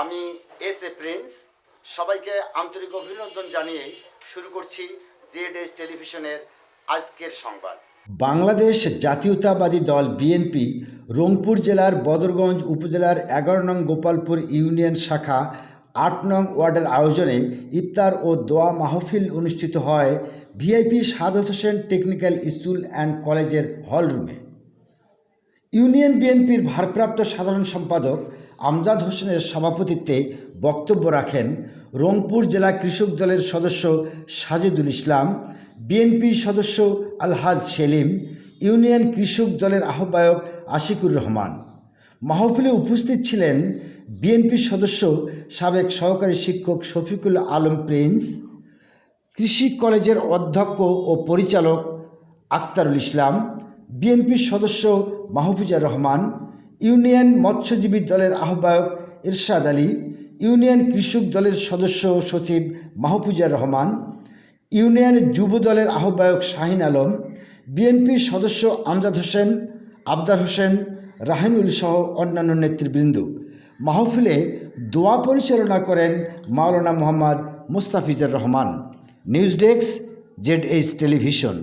আমি S A Prince. সবাইকে আন্তরিক অভিনন্দন জানিয়ে শুরু করছি জেড এস টেলিভিশনের আজকের সংবাদ। বাংলাদেশ জাতীয়তাবাদী দল বিএনপি, রংপুর জেলার বদরগঞ্জ উপজেলার এগারো নং গোপালপুর ইউনিয়ন শাখা আট নং ওয়ার্ডের আয়োজনে ইফতার ও দোয়া মাহফিল অনুষ্ঠিত হয় VIP Sadat Hossain technical school and কলেজের হলরুমে। ইউনিয়ন বিএনপির ভারপ্রাপ্ত সাধারণ সম্পাদক আমজাদ হোসেনের সভাপতিত্বে বক্তব্য রাখেন রংপুর জেলা কৃষক দলের সদস্য সাজিদুল ইসলাম, বিএনপি সদস্য আলহাজ সেলিম, ইউনিয়ন কৃষক দলের আহ্বায়ক আশিকুর রহমান। মাহফিলে উপস্থিত ছিলেন বিএনপি সদস্য সাবেক সহকারী শিক্ষক শফিকুল আলম প্রিন্স, কৃষি কলেজের অধ্যক্ষ ও পরিচালক আক্তারুল ইসলাম বিএনপির সদস্য মাহফুজার রহমান, ইউনিয়ন মৎস্যজীবী দলের আহ্বায়ক ইরশাদ আলী, ইউনিয়ন কৃষক দলের সদস্য সচিব মাহফুজার রহমান, ইউনিয়ন যুব দলের আহ্বায়ক শাহিন আলম, বিএনপির সদস্য আমজাদ হোসেন, আবদার হোসেন, রাহিনুল সহ অন্যান্য নেতৃবৃন্দ। মাহফিলে দোয়া পরিচালনা করেন Maulana Mohammad Mustafizur Rahman. News desk Z H television.